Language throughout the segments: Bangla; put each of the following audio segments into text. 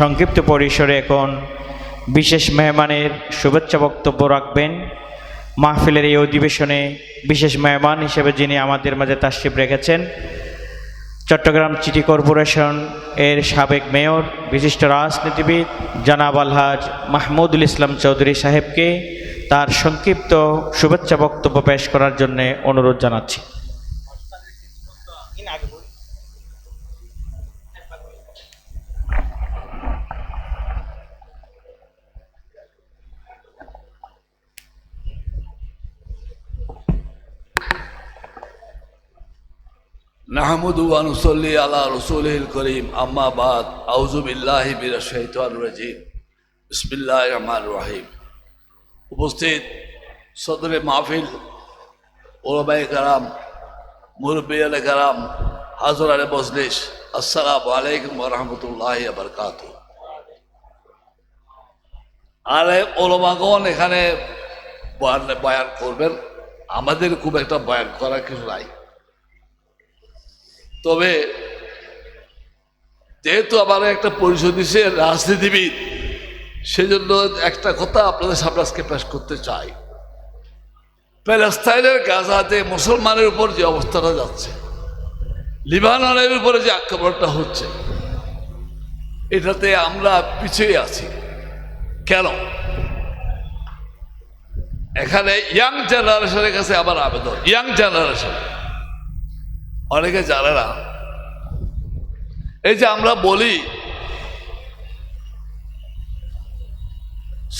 সংক্ষিপ্ত পরিসরে এখন বিশেষ মেহমানের শুভেচ্ছা বক্তব্য রাখবেন। মাহফিলের এই অধিবেশনে বিশেষ মেহমান হিসেবে যিনি আমাদের মাঝে তাশরিফ রেখেছেন, চট্টগ্রাম সিটি কর্পোরেশন এর সাবেক মেয়র, বিশিষ্ট রাজনীতিবিদ জানাব আলহাজ মাহমুদুল ইসলাম চৌধুরী সাহেবকে তার সংক্ষিপ্ত শুভেচ্ছা বক্তব্য পেশ করার জন্য অনুরোধ জানাচ্ছি। আলা করিম। আম্মাবাদ উপস্থিত সদরে মাহফিল ওলবাই কারাম মুরব্বিয়াল কারাম হাজর আলে বজলিস আসসালামু আলাইকুম রহমতুল্লাহ বরকাত আরে ওলমাগণ এখানে বয়ান করবেন। আমাদের খুব একটা বয়ান করার কিছু নাই। তবে যেহেতু আমার একটা পরিচয় দিছে রাজনীতিবিদ, সেজন্য একটা কথা আপনাদের সামনে আজকে পেশ করতে চাই। প্যালেস্তাইনের গাজাতে মুসলমানের উপর যে অবস্থাটা যাচ্ছে, লিবাননের উপরে যে আক্রমণটা হচ্ছে, এটাতে আমরা পিছিয়ে আছি। কেন? এখানে ইয়াং জেনারেশনের কাছে আবার আবেদন, ইয়াং জেনারেশন। অনেকে জানে না। এই যে আমরা বলি,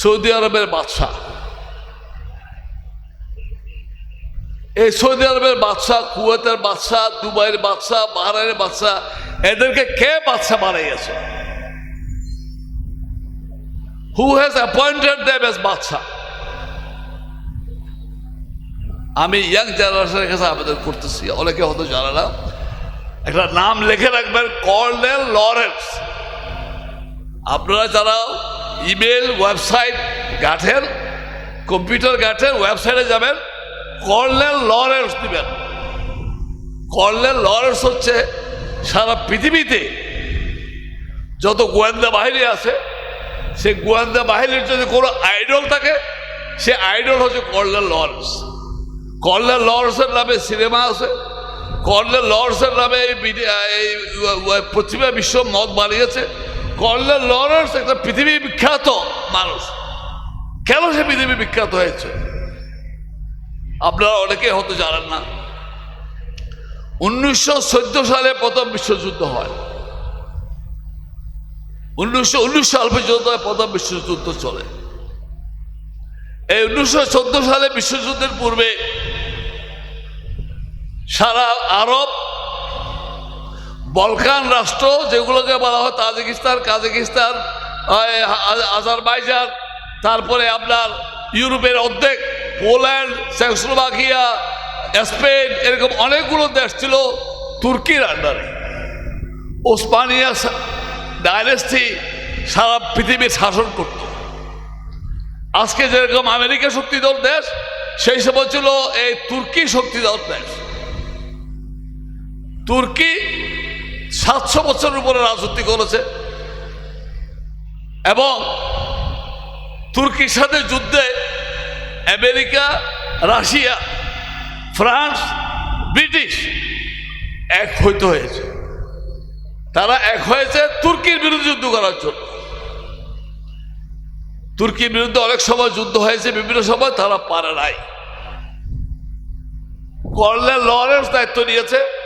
সৌদি আরবের বাদশাহ। এই সৌদি আরবের বাদশাহ, কুয়েতের বাদশাহ, দুবাইয়ের বাদশাহ বাহারের বাদশাহ, এদেরকে কে বাদশাহ বানাইয়াছে who has appointed them as badshah? আমি ইয়াং জেনারেশনের কাছে আবেদন করতেছি, অনেকে হয়তো জানে না। একটা নাম লিখে রাখবেন, কর্নেল লরেন্স। আপনারা যারা ইমেল, ওয়েবসাইট গাঠেন কম্পিউটার গাঠেন ওয়েবসাইটে যাবেন, কর্নেল লরেন্স দিবেন। কর্নেল লরেন্স হচ্ছে সারা পৃথিবীতে যত গোয়েন্দা বাহিনী আছে, সে গোয়েন্দা বাহিনীর যদি কোনো আইডল থাকে, সে আইডল হচ্ছে কর্নেল লরেন্স। কর্নেল লরেন্সের নামে সিনেমা আছে। কর্নেল লর্ডসের নামে এই পশ্চিমা বিশ্ব মত বানিয়েছে। কর্নেল লর্ডস একটা পৃথিবী বিখ্যাত মানুষ। কেন সে পৃথিবী বিখ্যাত হয়েছে? আপনারা অনেকে হয়তো জানেন না। উনিশশো চোদ্দ সালে প্রথম বিশ্বযুদ্ধ হয়। উনিশশো উনিশ সাল পর্যন্ত প্রথম বিশ্বযুদ্ধ চলে। এই উনিশশো চোদ্দ সালে বিশ্বযুদ্ধের পূর্বে সারা আরব, বলকান রাষ্ট্র যেগুলোকে বলা হয় তাজিকিস্তান, কাজাকিস্তান আজারবাইজান, তারপরে আপনার ইউরোপের অর্ধেক, পোল্যান্ড, চেকস্লোভাকিয়া, স্পেন, এরকম অনেকগুলো দেশ ছিল তুর্কির আন্ডারে ওসমানিয়া ডাইনেস্টি সারা পৃথিবীর শাসন করত। আজকে যেরকম আমেরিকা শক্তিধর দেশ, সেই সময় ছিল এই তুর্কি শক্তিধর দেশ। তুর্কি সাতশো বছরের উপরে রাজত্ব করেছে এবং তুর্কির সাথে যুদ্ধে আমেরিকা, রাশিয়া, ফ্রান্স, ব্রিটিশ এক হইতে হয়েছে। তারা এক হয়েছে তুর্কির বিরুদ্ধে যুদ্ধ করার জন্য। তুর্কির বিরুদ্ধে অনেক সময় যুদ্ধ হয়েছে, বিভিন্ন সময় তারা পারে নাই। কর্নেল লরেন্স দায়িত্ব নিয়েছে।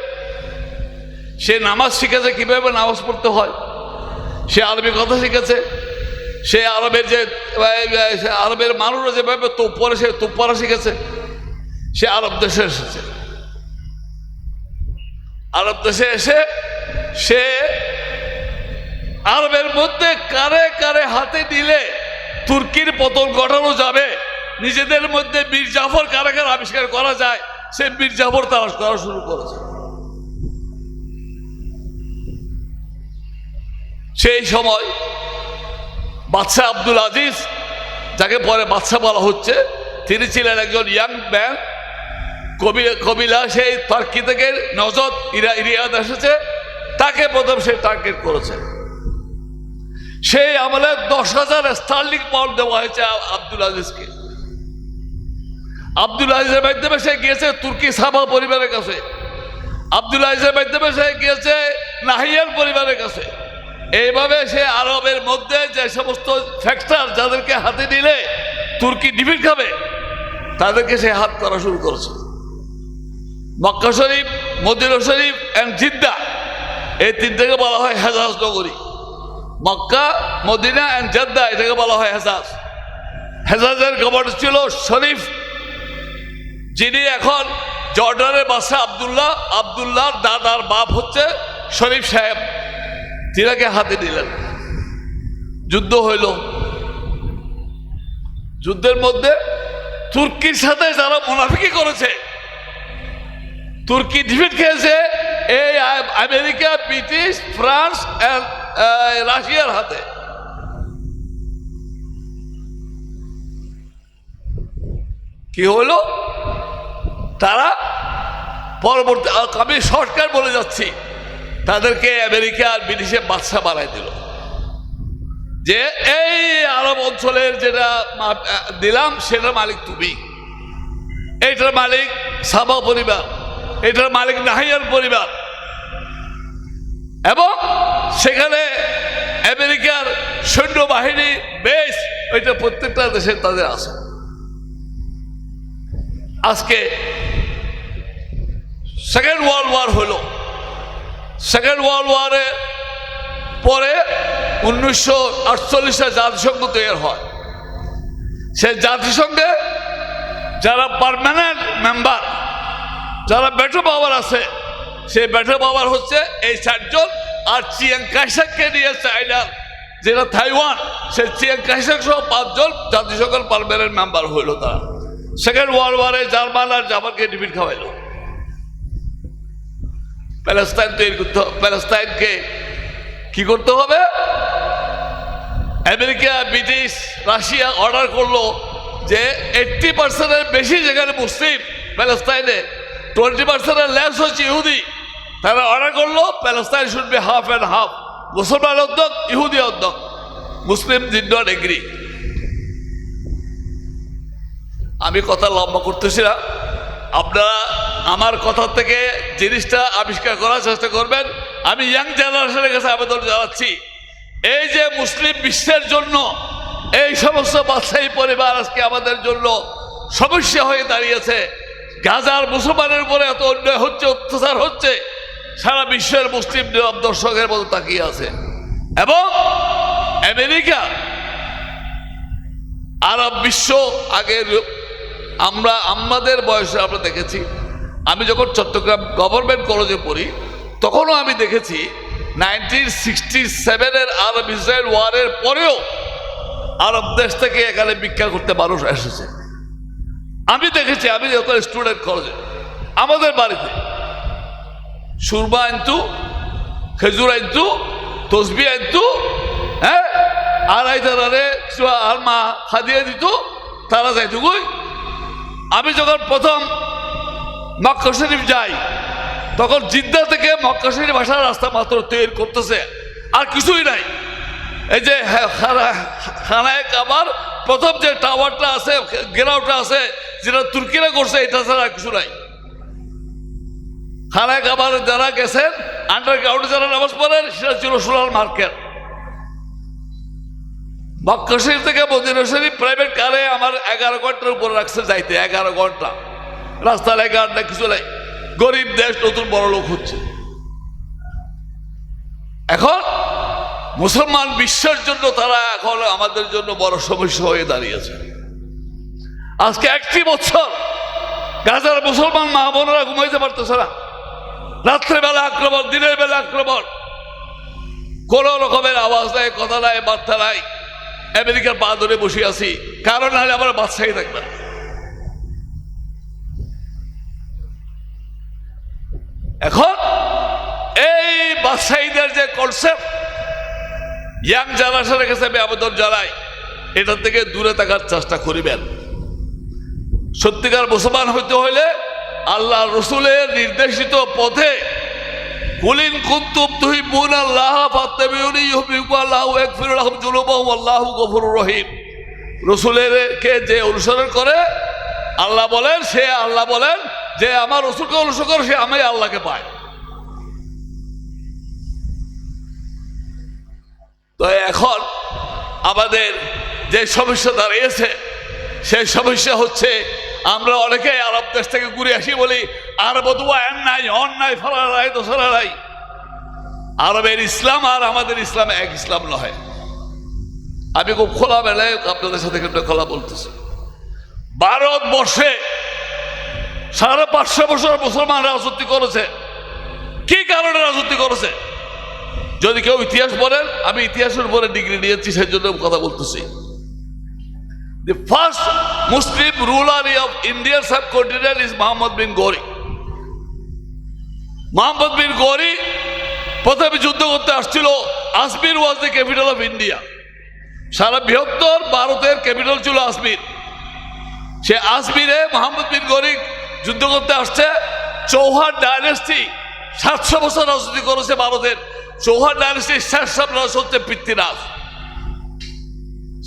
সে নামাজ শিখেছে কীভাবে নামাজ পড়তে হয়? সে আরবি কথা শিখেছে। সে আরবের যে আরবের মানুষরা যেভাবে তোপ পরে সে তোপ পড়া শিখেছে। সে আরব দেশে এসেছে। আরব দেশে এসে সে আরবের মধ্যে কারে কারে হাতে দিলে তুর্কির পতন ঘটানো যাবে। নিজেদের মধ্যে বীর জাফর কারে কারে আবিষ্কার করা যায়। সে বীর জাফর তারা করা শুরু করেছে। সেই সময় বাদশাহ আব্দুল আজিজ, যাকে পরে বাদশাহ বলা হচ্ছে, তিনি ছিলেন একজন ইয়াং ম্যান কবি কবিলা, সেই তার্কি থেকে নজদ ইরা ইরিয়াদ এসেছে, তাকে প্রথম সে টার্গেট করেছে। সেই আমলে দশ হাজার স্টার্লিং পাউন্ড দেওয়া হয়েছে আব্দুল আজিজকে। আব্দুল আজিজের মাধ্যমে সে গিয়েছে তুর্কি সাবা পরিবারের কাছে। আব্দুল আজিজের মাধ্যমে সে গিয়েছে নাহিয়ার পরিবারের কাছে। এইভাবে সে আরবের মধ্যে যে সমস্ত ফ্যাক্টর যাদেরকে হাতে নিলে তুর্কি ডিফিট খাবে, তাদেরকে সে হাত করা শুরু করেছে। মক্কা শরীফ, মদিনা শরীফ অ্যান্ড জিদ্দা, এই তিনটাকে বলা হয় হেজাজ নগরী। মক্কা, মদিনা অ্যান্ড জেদ্দা, এটাকে বলা হয় হেজাজ। হেজাজের গভর্নর ছিল শরীফ। যিনি এখন জর্ডানের বাসা আবদুল্লাহ, আবদুল্লাহর দাদার বাপ হচ্ছে শরীফ সাহেব। তিনাকে হাতে নিলেন। যুদ্ধ হইল। যুদ্ধের মধ্যে তুর্কির সাথে যারা মুনাফিকি করেছে, তুর্কি ডিফিট খেয়েছে, এই আমেরিকা, ব্রিটিশ, ফ্রান্স রাশিয়ার হাতে। কি হলো তারা পরবর্তী আমি সরকার বলে যাচ্ছি। তাদেরকে আমেরিকা আর ব্রিটিশে বাদশা বানাই দিল। যে এই আরব অঞ্চলের যেটা দিলাম, সেটার মালিক তুমি। এইটার মালিক সাবা পরিবার এটার মালিক নাহিয়ার পরিবার। এবং সেখানে আমেরিকার সৈন্যবাহিনী বেশ, ওইটা প্রত্যেকটা দেশে তাদের আছে। আজকে সেকেন্ড ওয়ার্ল্ড ওয়ার হলো। সেকেন্ড ওয়ার্ল্ড ওয়ারে পরে উনিশশো আটচল্লিশে জাতিসংঘ তৈরি হয়। সে জাতিসংঘে যারা পারমানেন্ট মেম্বার যারা ব্যাটো পাওয়ার আছে, সেই ব্যাটো পাওয়ার হচ্ছে এই চারজন আর চিয়াং কাইসাককে নিয়ে চাইনার যেটা থাইওয়ান সেই চিয়াং কাইসাক সহ পাঁচজন জাতিসংঘের পারমানেন্ট মেম্বার হইল তারা। সেকেন্ড ওয়ার্ল্ড ওয়ারে জার্মান আর জাপানকে ডিফিট খাওয়াইল। প্যালেস্তাইন তৈরি করতে হবে প্যালেস্তাইনকে কি করতে হবে? আমেরিকা, ব্রিটিশ, রাশিয়া অর্ডার করল যে এইট্টি পার্সেন্টের বেশি যেখানে মুসলিম প্যালেস্তাইনে টোয়েন্টি পার্সেন্টের লেস হচ্ছে ইহুদি। তারা অর্ডার করল, Palestine should be half and half মুসলমান উদ্যোগ ইহুদি উদ্যোগ মুসলিম ডিড নট এগ্রি আমি কথা লম্বা করতেছি না। আপনারা আমার কথা থেকে জিনিসটা আবিষ্কার করার চেষ্টা করবেন। আমি ইয়াং জেনারেশনের কাছে আবেদন জানাচ্ছি। এই যে মুসলিম বিশ্বের জন্য এই সমস্ত বাদশাহী পরিবার আজকে আমাদের জন্য সমস্যা হয়ে দাঁড়িয়েছে। গাজার মুসলমানের উপরে এত অন্যায় হচ্ছে, অত্যাচার হচ্ছে, সারা বিশ্বের মুসলিম দর্শকের মতো তাকিয়ে আছে। এবং আমেরিকা, আরব বিশ্ব আগের আমরা আমাদের বয়সে আমরা দেখেছি, আমি যখন চট্টগ্রাম গভর্নমেন্ট কলেজে পড়ি, তখনও আমি দেখেছি নাইনটিন সিক্সটি সেভেনের আরব ইসরায়েল ওয়ারের পরেও আরব দেশ থেকে এখানে ভিক্ষা করতে মানুষ এসেছে। আমি দেখেছি, আমি যখন স্টুডেন্ট কলেজে আমাদের বাড়িতে সুরমা আনতু খেজুর আনতু তসবি আনতু হ্যাঁ আর আইতারে আর মা খাদিয়ে দিত, তারা যাইতো কই? আমি যখন প্রথম মক্কা শরীফ যাই তখন জিদ্দা থেকে মক্কা শরীফ আসার রাস্তা মাত্র তৈরি করতেছে। আর কিছুই নাই। এই যে হ্যাঁ, খানা- খানায় কাবার প্রথম যে টাওয়ারটা আছে গেরাউটা আছে যেটা তুর্কিরা করছে এটা ছাড়া কিছু নাই। খানায় কাবার যারা গেছেন আন্ডারগ্রাউন্ডে যারা নামাজ পড়েন সেটা ছিল সোলার মার্কেট। মক্কা থেকে মদিনা শরীফ প্রাইভেট কারে আমার এগারো ঘণ্টার উপরে রাখছে যাইতে, এগারো ঘণ্টা। রাস্তার এগারো না কিছু নাই। গরিব দেশ, নতুন বড় লোক হচ্ছে। এখন মুসলমান বিশ্বের জন্য তারা এখন আমাদের জন্য বড় সমস্যা হয়ে দাঁড়িয়েছে। আজকে একটি বছর গাজার মুসলমান মা বোনরা ঘুমাইতে পারতেছে না। রাত্রেবেলা আক্রমণ, দিনের বেলা আক্রমণ। কোন রকমের আওয়াজ নাই, কথা নাই, বার্তা নাই। আমেরিকার পা ধরে বসে আছি কারণ নাহলে আমার বাদশাহী থাকবে না। এখন এই বাদশাহীদের যে কনসেপ্ট ইয়াং জেনারেশনের কাছে আমি আবেদন জানাই এটা থেকে দূরে থাকার চেষ্টা করিবেন সত্যিকার মুসলমান হইতে হইলে আল্লাহ রসুলের নির্দেশিত পথে কুলিন কুন্তুম তুহিব্বুন আল্লাহ ফাত্তাবিউনি ইউহিব্বুকুম আল্লাহ ইয়াগফির লাহুম যুনুবাহুম আল্লাহু গফুরুর রহিম। রসুলের কে যে অনুসরণ করে, আল্লাহ বলেন, সে আল্লাহ বলেন, যে আমার রসুলকে অনুসরণ করে, সে আমি আল্লাহকে পায়। তো এখন আমাদের যে সমস্যা দাঁড়িয়েছে, সেই সমস্যা হচ্ছে আমরা অনেকে আরব দেশ থেকে ঘুরে আসি বলি, আর বধুয়া অন্যায় ফলারাই দোসরাই আরবের ইসলাম আর আমাদের ইসলাম এক ইসলাম নয় আমি খুব খোলা বেলায় আপনাদের সাথে কিন্তু খোলা বলতেছি। ভারতবর্ষে সাড়ে পাঁচশো বছর মুসলমান রাজত্ব করেছে। কি কারণে রাজত্ব করেছে? যদি কেউ ইতিহাস বলেন, আমি ইতিহাসের উপরে ডিগ্রি নিয়েছি সেই জন্য কথা বলতেছি। The first Muslim ruler of Indian subcontinent is Muhammad bin Gori. Mohammad বিন গৌরি প্রথমে যুদ্ধ করতে আসছিল Ajmer was the capital of India সারা বৃহত্তর ভারতের ক্যাপিটাল ছিল আজমির সে আজমিরে মোহাম্মদ বিন গৌরি যুদ্ধ করতে আসছে। চৌহান ডাইনেস্টি সাতশো বছর রাজনীতি করেছে ভারতের। চৌহান ডাইনেস্টির শেষ রাজ হচ্ছে পৃথ্বীরাজ।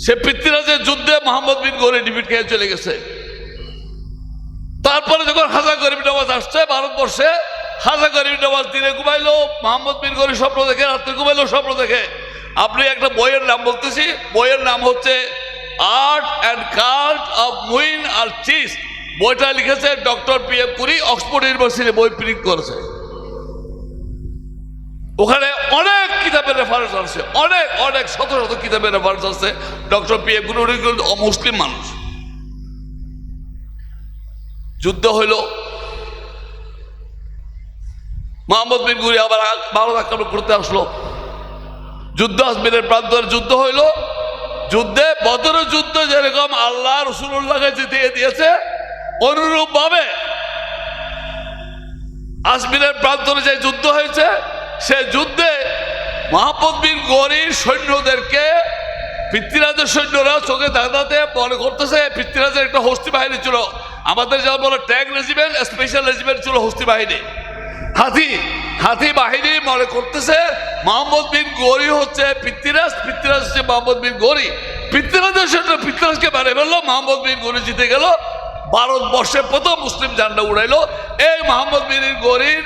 সে পৃথ্বীরাজের যুদ্ধে মোহাম্মদ বিন গৌরি ডিফিট খেয়ে চলে গেছে। তারপরে যখন হাজা গরিব নওয়াজ আসছে ভারতবর্ষে হাজা গরিব নওয়াজ দিনে ঘুমাইলো, মোহাম্মদ বিন গরিব স্বপ্ন দেখে, রাত্রে ঘুমাইলো স্বপ্ন দেখে। আপনি একটা বইয়ের নাম বলতেছি, বইয়ের নাম হচ্ছে আর্ট অ্যান্ড কার্ট অফ মুইন আর চিস বইটা লিখেছে doctor P M Puri, Oxford university বই প্রিন্ট করেছে। ওখানে অনেক কিতাবের রেফারেন্স আছে, অনেক অনেক, শত শত কিতাবের রেফারেন্স আছে। ডক্টর পি এ কিন্তু অমুসলিম মানুষ। যুদ্ধ হইল। মোহাম্মদ বিন গুরি আবার ভারত আক্রমণ করতে আসলো। যুদ্ধ আসমিনের প্রান্তরে যুদ্ধ হইল। যুদ্ধে বদরের যুদ্ধ যেরকম আল্লাহ রসুল্লাহকে জিতিয়ে দিয়েছে অনুরূপ ভাবে আসমিনের প্রান্তরে যে যুদ্ধ হয়েছে সে যুদ্ধে মোহাম্মদ বিন গরির সৈন্যদেরকে, পৃথ্বীরাজের সৈন্যরা চোখে দাদাতে মনে করতেছে, পৃথ্বীরাজের একটা হস্তি বাহিনী ছিল। আমাদের যেমন বলে ট্যাগ রেজিমেন্ট, স্পেশাল রেজিমেন্ট ছিল হস্তি বাহিনী। হাতি হাতি বাহিনী মনে করতেছে মোহাম্মদ বিন গরি হচ্ছে পৃথ্বীরাজ পৃথ্বীরাজ হচ্ছে মোহাম্মদ বিন গরি। পৃথ্বীরাজের সৈন্য পৃথ্বীরাজকে মেরে ফেলল মোহাম্মদ বিন গরি জিতে গেল। ভারতবর্ষে প্রথম মুসলিম ঝান্ডা উড়াইলো। এই মোহাম্মদ বিন গরির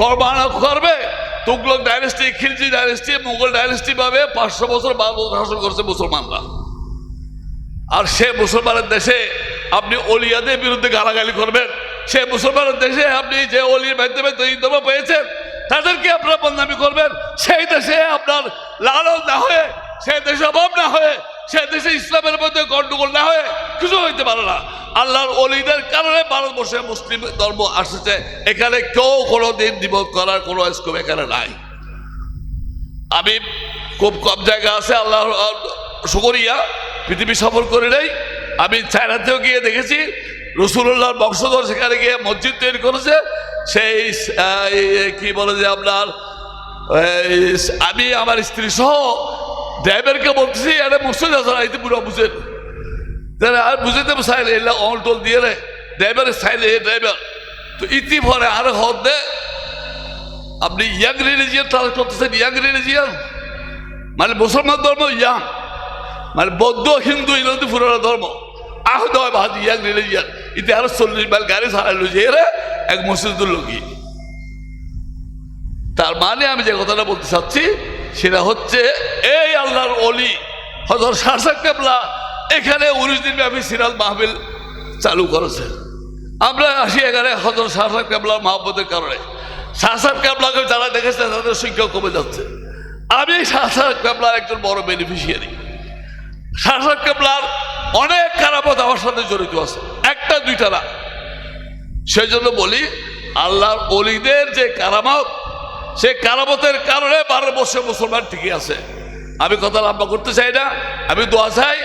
করবানা করবে। Tughlaq dynasty Khilji dynasty Mughal dynasty ভাবে পাঁচশো বছর ভারত শাসন করছে মুসলমানরা। আর সে মুসলমানের দেশে আপনি অলিয়াদের বিরুদ্ধে গালাগালি করবেন। সে মুসলমানের দেশে আপনি যে অলির মাধ্যমে ধর্ম পেয়েছেন, তাদেরকে আপনারা বদনামি করবেন। সেই দেশে আপনার লালন না হয়ে, সেই দেশে অভাব না হয়ে সে দেশে ইসলামের মধ্যে গন্ডগোল না হয়ে কিছু হইতে পারে না। আল্লাহর অলিদের কারণে ভারতবর্ষে মুসলিম ধর্ম আসছে। এখানে কেউ কোনো দিন দিবস করার কোনো স্কোপ এখানে নাই। আমি খুব কম জায়গা আছে আল্লাহ শুকরিয়া। পৃথিবী সফর করে নেই। আমি চায়নাতেও গিয়ে দেখেছি রসুল্লাহর বংশধর সেখানে গিয়ে মসজিদ তৈরি করেছে। সেই কি বলে যে আপনার আমি, আমার স্ত্রী সহ ড্রাইভারকে বলতেছি, আরে মসজিদ আছে পুরো বুঝেন। তাহলে, আর বুঝাইতে চাইলে এলা অল টল দিয়ে রে ড্রাইভারের চাইলে ড্রাইভার তো ইতি ভরে আর হদ দে, আপনি ইয়াং রিলিজিয়ান তাহলে করতেছেন, ইয়াং রিলিজিয়ান? মানে মুসলমান ধর্ম ইয়াং মানে বৌদ্ধ, হিন্দু ইনদি পুরোনো ধর্ম। আহত হয় ভাজি ইয়াং রিলিজিয়ান। ইতি আরও চল্লিশ মাইল গাড়ি ছাড়াইলো যে রে, এক মসজিদুর লোকই তার মানে আমি যে কথাটা বলতে চাচ্ছি সেটা হচ্ছে এই আল্লাহর অলি হজর শাসক কেবলা। এখানে উনিশ দিন ব্যাপী সিরাজ মাহবিল চালু করেছে আমরা আসি এখানে হজর শাসক কেবলার মহাব্বতের কারণে। শাসক কেবলাকে যারা দেখেছে, তাদের সংখ্যা কমে যাচ্ছে। আমি শাসক কেবলার একজন বড় বেনিফিশিয়ারি শাসক কেবলার অনেক কারাপথ আমার সাথে জড়িত আছে। একটা, দুইটা না। সেই জন্য বলি, আল্লাহর অলিদের যে কারামত সে কারামতের কারণে বারো বছর মুসলমান ঠিকই আছে। আমি কথা লম্বা করতে চাই না, আমি দোয়া চাই,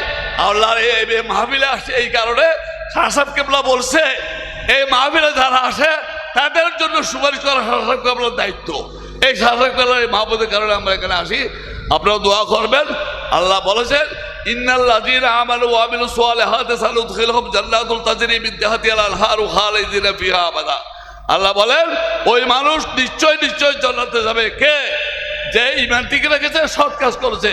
আল্লাহর এই মাহবিলে আসছে এই কারণে শাসাব কেবলা বলছে, এই মাহবিলে যারা আসে, তাদের জন্য সুপারিশ করা শাসাব কেবলার দায়িত্ব। এই শাসাব কেবলার এই মাহবুদের কারণে আমরা এখানে আসি। আপনারা দোয়া করবেন। আল্লাহ বলেছেন, ইন্নাল্লাযীনা আমানু ওয়া আমিলুস সালিহাতি সানুদখিলুহুম জান্নাতুল তাজরি মিন তাহতিহাল আনহারু আল্লাহ বলেন, ওই মানুষ নিশ্চয় নিশ্চয় জান্নাতে যাবে। কে? যে ইমান ঠিক রেখেছে, সৎ কাজ করেছে।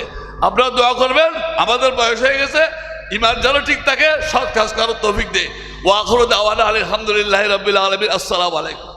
আপনারা দোয়া করবেন, আমাদের বয়স হয়ে গেছে ইমান যেন ঠিক থাকে, সৎ কাজ করার তৌফিক দে ওয়াখরুদ আওয়ানা আলহামদুলিল্লাহ রবিল আলমিন, আসসালামু আলাইকুম।